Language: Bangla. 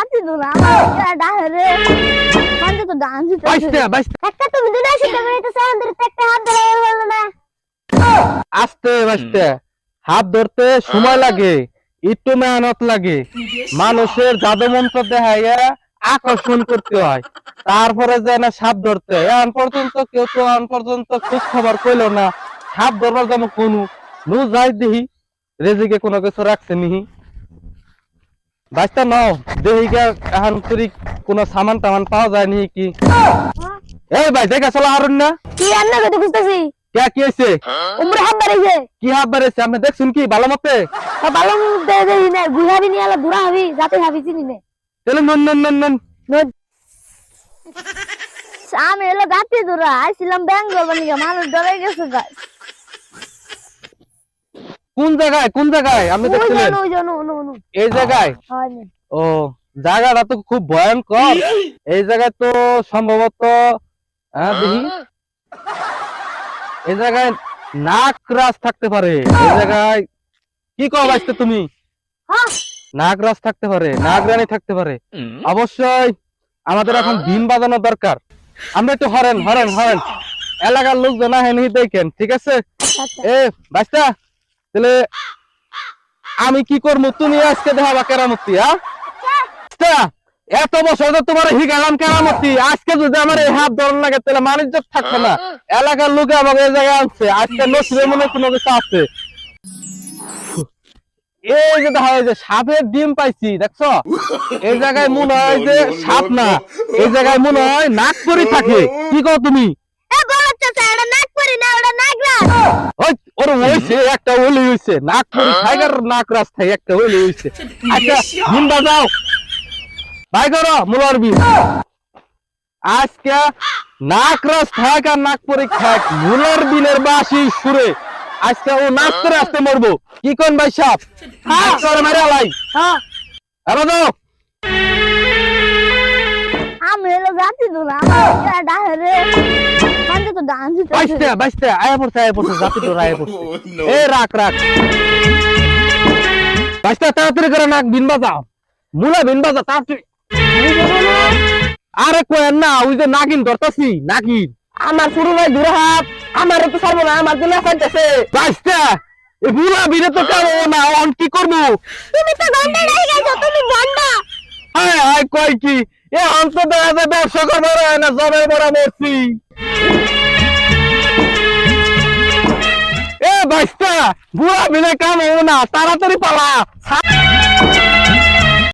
যাচ্ছি তো না ডাহরে মানে তো ডান্স বাইশটা বাইশটা একটা তুমি দুটো শিখতে পেরেছ সামনে একটা হাত ধরে বলল না। আস্তে বাস্তে হাত ধরতে সময় লাগে একটু মেহনত লাগে। মানুষের জাদু মন্ত্র দেখাইয়া আকর্ষণ করতে হয়। তারপরে যে না সাপ ধরতে। এখন পর্যন্ত কেউ তো এখন পর্যন্ত খোঁজ খবর কইলো না সাপ ধরবার যেন কোন নু যাই দিহি রেজিকে কোনো কিছু রাখছে নিহি। বাইশটা নাও দেহি এখন তুই কোনো সামান টামান পাওয়া যায় নি কি? এই ভাই দেখা চলো হারুন না? কি রান্না করতে বুঝতেছি কে কি উমরে হাত বাড়িছে কি হাত বাড়েছে আপনি দেখছেন কি ভালো মতে ভালো দে দে নে গুহাবি নিয়ে আলো বুড়া হবি যাতে চিনি নে তাহলে নন নন নন নন। আমি এলো গাতে দূরা আইছিলাম ব্যাঙ্গল বানিয়ে মানুষ ডরে গেছে গাছ কোন জায়গায়? কোন জায়গায়? আপনি ওই দেখছিলেন? জানো ওই জানো এই জায়গায়? ও জায়গাটা তো খুব ভয়ঙ্কর। এই জায়গায় তো সম্ভবত হ্যাঁ দেখি। এই জায়গায় নাক রাজ থাকতে পারে। এই জায়গায় কি কও বাঁচতে তুমি? হ্যাঁ। নাক রাজ থাকতে পারে নাক রানী থাকতে পারে। অবশ্যই আমাদের এখন দিন বাজানো দরকার। আমরা একটু হরেন হরেন হরেন। এলাকার লোকজন হেনি দেখেন ঠিক আছে? আচ্ছা। এ বাস্তা তাহলে আমি কি করব তুমি আজকে দেখাবা কেরামতি হ্যাঁ? এত বছর তো তোমার কেরামতি, আজকে যদি আমার এই হাত ধরন লাগে, তাহলে থাকবে না। এলাকার লোকে আমাকে এই জায়গায় আনছে, আজকে নসিবে মনে কোনো কিছু আছে? এই যে দেখা যে সাপের ডিম পাইছি, দেখছ? এই জায়গায় মনে হয় যে সাপ না, এই জায়গায় মনে হয় নাক পরি থাকে। কি কও তুমি? ওর হইছে একটা ওলি হইছে। নাক পরি টাইগার নাক রাস্তায় একটা ওলি হইছে। আচ্ছা দিন বাজাও ভাই করো মুলার বিন। আজকে নাক রাস থাক আর নাক পরি খাক মুলার বিনের বাসি সুরে আজকে ও নাচতে নাচতে মরবো। কি কোন ভাই সাপ? হ্যাঁ মেরে লাই হ্যাঁ। হ্যালো দাও আমি এলো যাচ্ছি তো না আমার ডাহরে। তো বাইশটা বাইশটা আয়া পড়ছে আয়া পড়ছে জাতি তোর আয়া পড়ছে। এ রাখ রাখ। বাইশটা তাড়াতাড়ি করে নাক বিন বাজাও। মুলা বিন বাজা তাড়াতাড়ি। আরে কোয়েন না ওই যে নাগিন ধরতাছি নাগিন। আমার পুরো ভাই দূরে হাত আমার তো ছাড়বো না আমার জন্য এ মুলা বিনে তো কারও না অন কি করব? তুমি তো গন্ডা গেছো তুমি গন্ডা। আয় আয় কয় কি? এ অন্ত দেখা যায় ব্যবসা করব না জমের বড়া মরছি। বাইশটা বুড়া বিনে কাম হবে না তাড়াতাড়ি পালা।